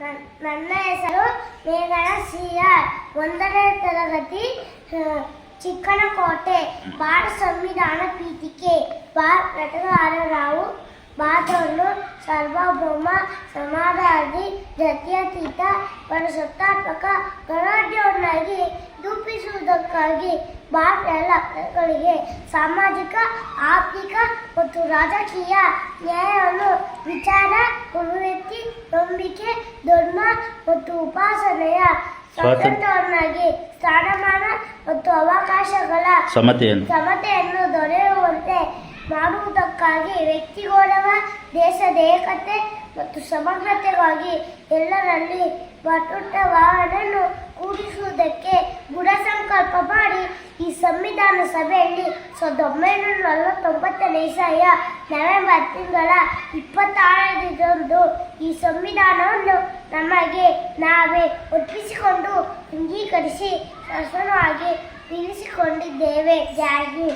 ನನ್- ನನ್ನ ಹೆಸರು ಮೇಘನ ಸಿಆರ್ ಒಂದನೇ ತರಗತಿ ಚಿಕ್ಕನಕೋಟೆ ಭಾರತ ಸಂವಿಧಾನ ಪೀಠಿಕೆ ಭಾರತಗಾರ ನಾವು ಭಾರತವನ್ನು ಸಾರ್ವಭೌಮ, ಸಮಾಧಾನಿ, ಜಾತ್ಯತೀತ ಪರಸತ್ತಾತ್ಮಕ ಗಣರಾಜ್ಯವನ್ನಾಗಿ ರೂಪಿಸುವುದಕ್ಕಾಗಿ ಭಾರತ ಎಲ್ಲ ಸಾಮಾಜಿಕ, ಆರ್ಥಿಕ ಮತ್ತು ರಾಜಕೀಯ ನ್ಯಾಯವನ್ನು ಅಭಿವ್ಯಕ್ತಿ ನಂಬಿಕೆ ಧರ್ಮ ಮತ್ತು ಉಪಾಸನೆಯ ಸ್ವಾತಂತ್ರ್ಯವನ್ನಾಗಿ ಸ್ಥಾನಮಾನ ಮತ್ತು ಅವಕಾಶಗಳ ಸಮತೆಯನ್ನು. ಸಮತೆಯನ್ನು ದೊರೆಯುವಂತೆ ಮಾಡುವುದಕ್ಕಾಗಿ ವ್ಯಕ್ತಿ ಗೌರವ ದೇಶದ ಏಕತೆ ಮತ್ತು ಸಮಗ್ರತೆಗಾಗಿ ಎಲ್ಲರಲ್ಲಿ ಭಾವನೆಯನ್ನು ಕೂಡಿಸುವುದಕ್ಕೆ ಗುಣ ಸಂಕಲ್ಪ ಮಾಡಿ ಈ ಸಂವಿಧಾನ ಸಭೆಯಲ್ಲಿ ಸಾವಿರದ ಒಂಬೈನೂರ ನಲವತ್ತೊಂಬತ್ತನೇ ಇಸವಿಯ ನವೆಂಬರ್ ತಿಂಗಳ ಇಪ್ಪತ್ತಾರರಂದು ಈ ಸಂವಿಧಾನವನ್ನು ನಮಗೆ ನಾವೇ ಒಪ್ಪಿಸಿಕೊಂಡು ಅಂಗೀಕರಿಸಿ ಶಾಸನವಾಗಿ ನಿಲ್ಲಿಸಿಕೊಂಡಿದ್ದೇವೆ. ಜಾಗಿ